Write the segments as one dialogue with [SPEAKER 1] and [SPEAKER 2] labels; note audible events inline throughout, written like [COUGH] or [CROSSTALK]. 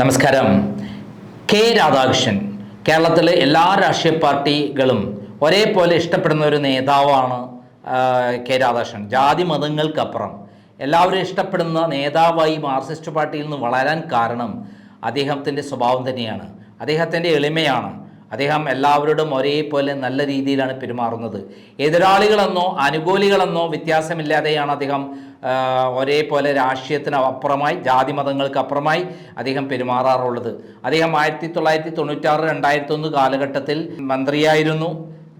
[SPEAKER 1] നമസ്കാരം. കെ രാധാകൃഷ്ണൻ കേരളത്തിലെ എല്ലാ രാഷ്ട്രീയ പാർട്ടികളും ഒരേപോലെ ഇഷ്ടപ്പെടുന്ന ഒരു നേതാവാണ് കെ രാധാകൃഷ്ണൻ. ജാതി മതങ്ങൾക്കപ്പുറം എല്ലാവരും ഇഷ്ടപ്പെടുന്ന നേതാവായി മാർക്സിസ്റ്റ് പാർട്ടിയിൽ നിന്ന് വളരാൻ കാരണം അദ്ദേഹത്തിന്റെ സ്വഭാവം തന്നെയാണ്. അദ്ദേഹത്തിന്റെ എളിമയാണ്. അദ്ദേഹം എല്ലാവരോടും ഒരേപോലെ നല്ല രീതിയിലാണ് പെരുമാറുന്നത്. എതിരാളികളെന്നോ അനുകൂലികളെന്നോ വ്യത്യാസമില്ലാതെയാണ് അദ്ദേഹം ഒരേപോലെ രാഷ്ട്രീയത്തിന് അപ്പുറമായി ജാതി മതങ്ങൾക്ക് അപ്പുറമായി അദ്ദേഹം പെരുമാറാറുള്ളത്. അദ്ദേഹം ആയിരത്തി തൊള്ളായിരത്തി തൊണ്ണൂറ്റാറ് രണ്ടായിരത്തി ഒന്ന് കാലഘട്ടത്തിൽ മന്ത്രിയായിരുന്നു.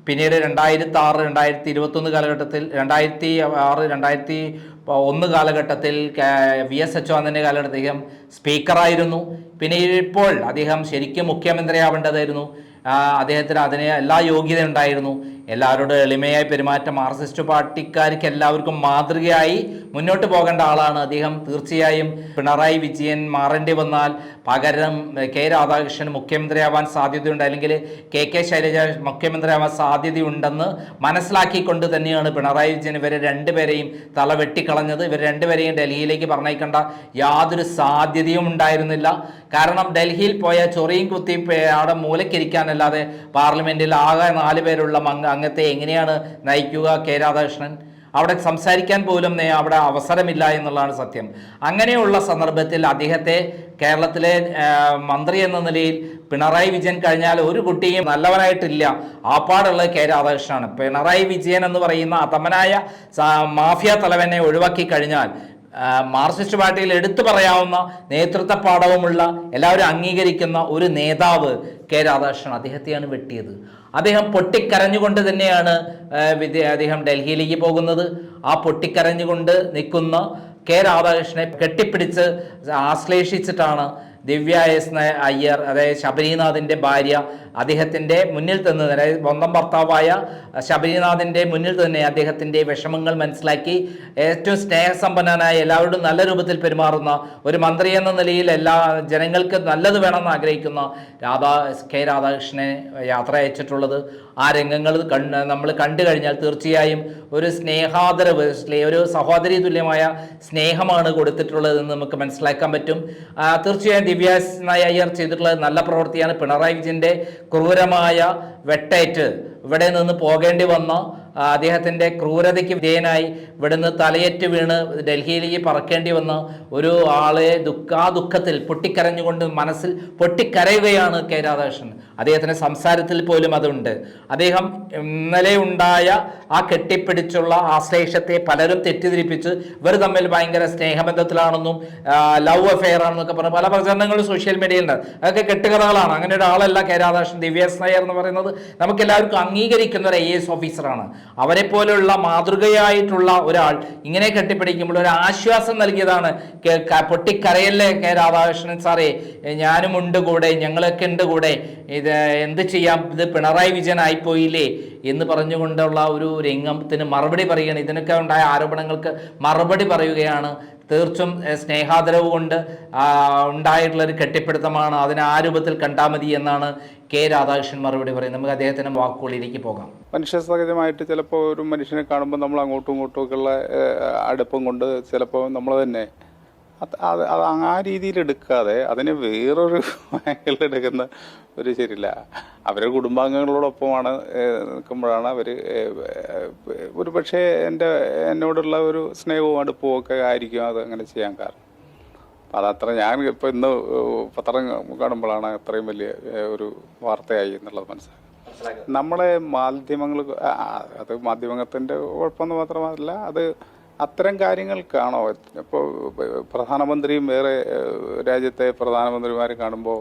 [SPEAKER 1] പിന്നീട് രണ്ടായിരത്തി ആറ് രണ്ടായിരത്തി ഇരുപത്തൊന്ന് കാലഘട്ടത്തിൽ രണ്ടായിരത്തി ആറ് രണ്ടായിരത്തി ഒന്ന് കാലഘട്ടത്തിൽ വി എസ് അച്യുതാനന്ദന്റെ കാലഘട്ടത്തിൽ അദ്ദേഹം സ്പീക്കറായിരുന്നു. പിന്നെ ഇപ്പോൾ അദ്ദേഹം ശരിക്കും മുഖ്യമന്ത്രിയാവേണ്ടതായിരുന്നു. അദ്ദേഹത്തിന് അതിന് എല്ലാ യോഗ്യത ഉണ്ടായിരുന്നു. എല്ലാവരോടും എളിമയായി പെരുമാറ്റം മാർക്സിസ്റ്റ് പാർട്ടിക്കാർക്ക് എല്ലാവർക്കും മാതൃകയായി മുന്നോട്ട് പോകേണ്ട ആളാണ് അദ്ദേഹം. തീർച്ചയായും പിണറായി വിജയൻ മാറേണ്ടി വന്നാൽ പകരം കെ രാധാകൃഷ്ണൻ മുഖ്യമന്ത്രിയാവാൻ സാധ്യതയുണ്ട്. അല്ലെങ്കിൽ കെ കെ ശൈലജ മുഖ്യമന്ത്രിയാവാൻ സാധ്യതയുണ്ടെന്ന് മനസ്സിലാക്കിക്കൊണ്ട് തന്നെയാണ് പിണറായി വിജയൻ ഇവരെ രണ്ടുപേരെയും തല വെട്ടിക്കളഞ്ഞത് ഇവർ രണ്ടുപേരെയും ഡൽഹിയിലേക്ക് പറഞ്ഞേക്കേണ്ട യാതൊരു സാധ്യതയും ഉണ്ടായിരുന്നില്ല. കാരണം ഡൽഹിയിൽ പോയ ചൊറിയും കുത്തി അവിടെ അവിടെ മൂലക്കിരിക്കാനല്ലാതെ പാർലമെന്റിൽ ആകെ നാല് പേരുള്ള അംഗത്തെ എങ്ങനെയാണ് നയിക്കുക കെ രാധാകൃഷ്ണൻ? അവിടെ സംസാരിക്കാൻ പോലും നേ- അവിടെ അവസരമില്ല എന്നുള്ളതാണ് സത്യം. അങ്ങനെയുള്ള സന്ദർഭത്തിൽ അദ്ദേഹത്തെ കേരളത്തിലെ മന്ത്രി എന്ന നിലയിൽ പിണറായി വിജയൻ കഴിഞ്ഞാൽ ഒരു കുട്ടിയും നല്ലവനായിട്ടില്ല. ആപ്പാടുള്ളത് കെ രാധാകൃഷ്ണനാണ്. പിണറായി വിജയൻ എന്ന് പറയുന്ന അതമനായ മാഫിയ തലവനെ ഒഴിവാക്കി കഴിഞ്ഞാൽ മാർക്സിസ്റ്റ് പാർട്ടിയിൽ എടുത്തു പറയാവുന്ന നേതൃത്വ പാഠവുമുള്ള എല്ലാവരും അംഗീകരിക്കുന്ന ഒരു നേതാവ് കെ രാധാകൃഷ്ണൻ അദ്ദേഹത്തെയാണ് വെട്ടിയത്. അദ്ദേഹം പൊട്ടിക്കരഞ്ഞുകൊണ്ട് തന്നെയാണ് അദ്ദേഹം ഡൽഹിയിലേക്ക് പോകുന്നത്. ആ പൊട്ടിക്കരഞ്ഞുകൊണ്ട് നിൽക്കുന്ന കെ രാധാകൃഷ്ണനെ കെട്ടിപ്പിടിച്ച് ആശ്ലേഷിച്ചിട്ടാണ് ദിവ്യ എസ് അയ്യർ അതായത് ശബരിനാഥിന്റെ ഭാര്യ അദ്ദേഹത്തിന്റെ മുന്നിൽ തന്നെ അതായത് സ്വന്തം ഭർത്താവായ ശബരിനാഥിന്റെ മുന്നിൽ തന്നെ അദ്ദേഹത്തിന്റെ വിഷമങ്ങൾ മനസ്സിലാക്കി ഏറ്റവും സ്നേഹസമ്പന്നനായ എല്ലാവരോടും നല്ല രൂപത്തിൽ പെരുമാറുന്ന ഒരു മന്ത്രി എന്ന നിലയിൽ എല്ലാ ജനങ്ങൾക്ക് നല്ലത് വേണമെന്ന് ആഗ്രഹിക്കുന്ന രാധാ എസ് കെ രാധാകൃഷ്ണനെ യാത്ര അയച്ചിട്ടുള്ളത്. ആ രംഗങ്ങൾ കണ്ട് നമ്മൾ കണ്ടു കഴിഞ്ഞാൽ തീർച്ചയായും ഒരു സ്നേഹാദരവ് ഒരു സഹോദരി തുല്യമായ സ്നേഹമാണ് കൊടുത്തിട്ടുള്ളതെന്ന് നമുക്ക് മനസ്സിലാക്കാൻ പറ്റും. തീർച്ചയായും ദിവ്യ എസ് നായർ ചെയ്തിട്ടുള്ള നല്ല പ്രവൃത്തിയാണ്. പിണറായി വിജയന്റെ ക്രൂരമായ വെട്ടേറ്റ് ഇവിടെ നിന്ന് പോകേണ്ടി വന്ന. അദ്ദേഹത്തിന്റെ ക്രൂരതയ്ക്ക് വിധേയനായി ഇവിടുന്ന് തലയേറ്റ് വീണ് ഡൽഹിയിലേക്ക് പറക്കേണ്ടി വന്ന. ഒരു ആളെ ദുഃഖ ആ ദുഃഖത്തിൽ പൊട്ടിക്കരഞ്ഞുകൊണ്ട് മനസ്സിൽ പൊട്ടിക്കരയുകയാണ് കെ രാധാകൃഷ്ണൻ. അദ്ദേഹത്തിന്റെ സംസാരത്തിൽ പോലും അതുണ്ട്. അദ്ദേഹം ഇന്നലെ ഉണ്ടായ ആ കെട്ടിപ്പിടിച്ചുള്ള ആശ്ലേഷത്തെ പലരും തെറ്റിദ്ധരിപ്പിച്ച് ഇവർ തമ്മിൽ ഭയങ്കര സ്നേഹബന്ധത്തിലാണെന്നും ലവ് അഫെയർ ആണെന്നൊക്കെ പറഞ്ഞ് പല പ്രചരണങ്ങളും സോഷ്യൽ മീഡിയയിലുണ്ട് അതൊക്കെ കെട്ടുകഥകളാണ്. അങ്ങനെ ഒരാളല്ല കെ രാധാകൃഷ്ണൻ ദിവ്യ എസ് നായർ എന്ന് പറയുന്നത്. നമുക്ക് എല്ലാവർക്കും അംഗീകരിക്കുന്ന ഒരു ഐ എസ് ഓഫീസറാണ് അവരെ പോലെയുള്ള മാതൃകയായിട്ടുള്ള ഒരാൾ ഇങ്ങനെ കെട്ടിപ്പിടിക്കുമ്പോൾ ഒരു ആശ്വാസം നൽകിയതാണ് പൊട്ടിക്കരയല്ലേ കെ രാധാകൃഷ്ണൻ സാറേ? ഞാനും ഉണ്ട് കൂടെ ഞങ്ങളൊക്കെ ഉണ്ട് കൂടെ. ഇത് എന്ത് ചെയ്യാം? ഇത് പിണറായി വിജയൻ ആയിപ്പോയില്ലേ എന്ന് പറഞ്ഞുകൊണ്ടുള്ള ഒരു രംഗത്തിന് മറുപടി പറയുകയാണ്. ഇതിനൊക്കെ ഉണ്ടായ ആരോപണങ്ങൾക്ക് മറുപടി പറയുകയാണ്. തീർച്ചും സ്നേഹാദരവ് കൊണ്ട് ഉണ്ടായിട്ടുള്ള ഒരു കെട്ടിപ്പിടുത്തമാണ്. അതിനെ ആ രൂപത്തിൽ കണ്ടാൽ മതി എന്നാണ് കെ രാധാകൃഷ്ണൻ മറുപടി പറയുന്നത്. നമുക്ക് അദ്ദേഹത്തിന്റെ വാക്കുകളിലേക്ക് പോകാം.
[SPEAKER 2] മനുഷ്യ സഹജമായിട്ട് ചിലപ്പോൾ ഒരു മനുഷ്യനെ കാണുമ്പോൾ നമ്മൾ അങ്ങോട്ടും ഇങ്ങോട്ടും ഒക്കെയുള്ള അടുപ്പം കൊണ്ട് ചിലപ്പോൾ നമ്മൾ തന്നെ അത് അത് ആ രീതിയിൽ എടുക്കാതെ അതിനെ വേറൊരു [LAUGHS] എടുക്കുന്ന ഒരു ശരിയില്ല. അവരുടെ കുടുംബാംഗങ്ങളോടൊപ്പമാണ് നിൽക്കുമ്പോഴാണ് അവർ ഒരു പക്ഷേ എന്റെ എന്നോടുള്ള ഒരു സ്നേഹവും അടുപ്പവും ഒക്കെ ആയിരിക്കും അത് അങ്ങനെ ചെയ്യാൻ കാരണം. അതത്ര ഞാൻ ഇപ്പോൾ ഇന്ന് പത്രം കാണുമ്പോഴാണ് അത്രയും വലിയ ഒരു വാർത്തയായി എന്നുള്ളത് മനസ്സിലാക്കുന്നത്. നമ്മളെ മാധ്യമങ്ങൾ അത് മാധ്യമത്തിന്റെ കുഴപ്പമെന്ന് മാത്രമല്ല അത് അത്തരം കാര്യങ്ങൾക്കാണോ? ഇപ്പോൾ പ്രധാനമന്ത്രിയും വേറെ രാജ്യത്തെ പ്രധാനമന്ത്രിമാരെ കാണുമ്പോൾ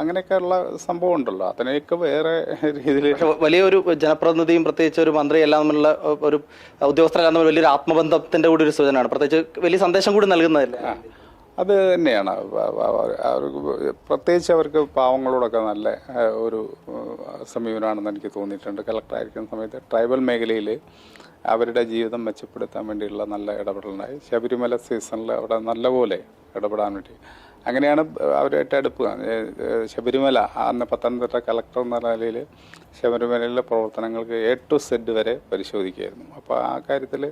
[SPEAKER 2] അങ്ങനെയൊക്കെയുള്ള സംഭവം ഉണ്ടല്ലോ അതിനെയൊക്കെ വേറെ രീതിയിൽ
[SPEAKER 3] വലിയൊരു ജനപ്രതിനിധിയും പ്രത്യേകിച്ച് ഒരു മന്ത്രി എല്ലാം തമ്മിലുള്ള ഒരു ഉദ്യോഗസ്ഥരെല്ലാം തമ്മിൽ വലിയൊരു ആത്മബന്ധത്തിന്റെ കൂടി ഒരു സൂചനയാണ്. പ്രത്യേകിച്ച് വലിയ സന്ദേശം കൂടി നൽകുന്നതല്ലേ?
[SPEAKER 2] അത് തന്നെയാണ്. അവർക്ക് പ്രത്യേകിച്ച് അവർക്ക് പാവങ്ങളോടൊക്കെ നല്ല ഒരു സമീപനമാണെന്ന് എനിക്ക് തോന്നിയിട്ടുണ്ട്. കളക്ടറായിരിക്കുന്ന സമയത്ത് ട്രൈബൽ മേഖലയിൽ അവരുടെ ജീവിതം മെച്ചപ്പെടുത്താൻ വേണ്ടിയുള്ള നല്ല ഇടപെടലുണ്ടായി. ശബരിമല സീസണിൽ അവിടെ നല്ലപോലെ ഇടപെടാൻ വേണ്ടി. അങ്ങനെയാണ് അവരുമായിട്ട് അടുപ്പ് ശബരിമല അന്ന് പത്തനംതിട്ട കളക്ടർ എന്ന നിലയിൽ ശബരിമലയിലെ പ്രവർത്തനങ്ങൾക്ക് എ ടു സെഡ് വരെ പരിശോധിക്കുകയായിരുന്നു. അപ്പോൾ ആ കാര്യത്തിൽ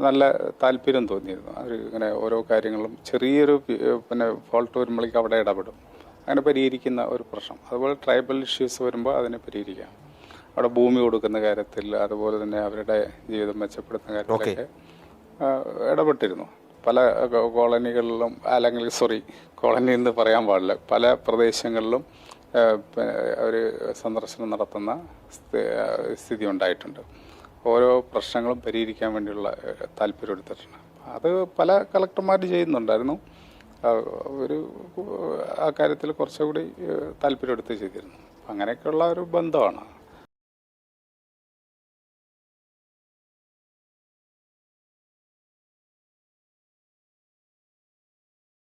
[SPEAKER 2] നല്ല താല്പര്യം തോന്നിയിരുന്നു. അവർ ഇങ്ങനെ ഓരോ കാര്യങ്ങളും ചെറിയൊരു പിന്നെ ഫോൾട്ട് വരുമ്പോഴേക്കും അവിടെ ഇടപെടും. അങ്ങനെ പരിഹരിക്കുന്ന ഒരു പ്രശ്നം. അതുപോലെ ട്രൈബൽ ഇഷ്യൂസ് വരുമ്പോൾ അതിനെ പരിഹരിക്കാം. അവിടെ ഭൂമി കൊടുക്കുന്ന കാര്യത്തിൽ അതുപോലെ തന്നെ അവരുടെ ജീവിതം മെച്ചപ്പെടുത്തുന്ന കാര്യത്തിലൊക്കെ ഇടപെട്ടിരുന്നു. പല കോളനികളിലും അല്ലെങ്കിൽ സോറി കോളനി എന്ന് പറയാൻ പാടില്ല. പല പ്രദേശങ്ങളിലും അവർ സന്ദർശനം നടത്തുന്ന സ്ഥി- സ്ഥിതി ഉണ്ടായിട്ടുണ്ട്. ഓരോ പ്രശ്നങ്ങളും പരിഹരിക്കാൻ വേണ്ടിയുള്ള താല്പര്യം എടുത്തിട്ടുണ്ട്. അത് പല കളക്ടർമാർ ചെയ്യുന്നുണ്ടായിരുന്നു. ഒരു ആ കാര്യത്തിൽ കുറച്ചുകൂടി താല്പര്യം എടുത്ത് ചെയ്തിരുന്നു. അങ്ങനെയൊക്കെയുള്ള ഒരു ബന്ധമാണ്.